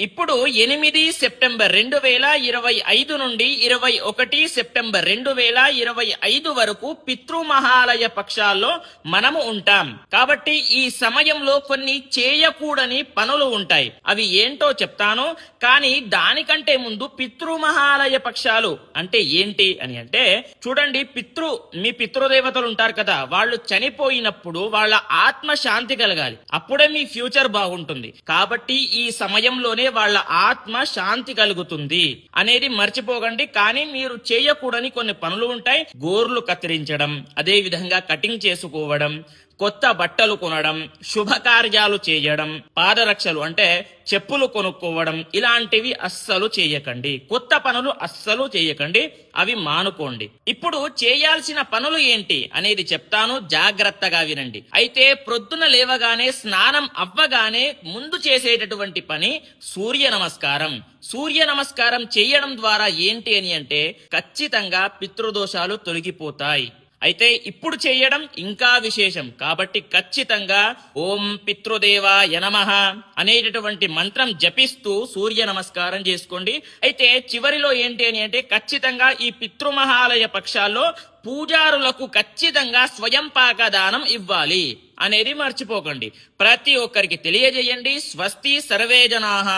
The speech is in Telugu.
ఇప్పుడు ఎనిమిది సెప్టెంబర్ రెండు వేల ఇరవై ఐదు నుండి ఇరవై ఒకటి సెప్టెంబర్ రెండు వేల ఇరవై ఐదు వరకు పితృమహాలయ పక్షాల్లో మనము ఉంటాం. కాబట్టి ఈ సమయంలో కొన్ని చేయకూడని పనులు ఉంటాయి. అవి ఏంటో చెప్తాను. కానీ దానికంటే ముందు పితృమహాలయ పక్షాలు అంటే ఏంటి అని అంటే చూడండి పితృ మీ పితృదేవతలు ఉంటారు కదా. వాళ్ళు చనిపోయినప్పుడు వాళ్ళ ఆత్మ శాంతి కలగాలి. అప్పుడే మీ ఫ్యూచర్ బాగుంటుంది. కాబట్టి ఈ సమయంలోనే వాళ్ళ ఆత్మ శాంతి కలుగుతుంది. అనేది మర్చిపోకండి కానీ మీరు చేయకూడని కొన్ని పనులు ఉంటాయి. గోర్లు కత్తిరించడం అదే విధంగా కటింగ్ చేసుకోవడం కొత్త బట్టలు కొనడం శుభకార్యాలు చేయడం పాదరక్షలు అంటే చెప్పులు కొనుక్కోవడం ఇలాంటివి అస్సలు చేయకండి. కొత్త పనులు అస్సలు చేయకండి. అవి మానుకోండి. ఇప్పుడు చేయాల్సిన పనులు ఏంటి అనేది చెప్తాను. జాగ్రత్తగా వినండి. అయితే ప్రొద్దున లేవగానే స్నానం అవ్వగానే ముందు చేసేటటువంటి పని సూర్య నమస్కారం. సూర్య నమస్కారం చేయడం ద్వారా ఏంటి అని అంటే ఖచ్చితంగా పితృదోషాలు తొలగిపోతాయి. అయితే ఇప్పుడు చేయడం ఇంకా విశేషం. కాబట్టి ఖచ్చితంగా ఓం పితృదేవా యనమః అనేటటువంటి మంత్రం జపిస్తూ సూర్య నమస్కారం చేసుకోండి. అయితే చివరిలో ఏంటి అని అంటే ఖచ్చితంగా ఈ పితృమహాలయ పక్షాల్లో పూజారులకు ఖచ్చితంగా స్వయం పాకదానం ఇవ్వాలి అనేది మర్చిపోకండి. ప్రతి ఒక్కరికి తెలియజేయండి. స్వస్తి సర్వే జనాహ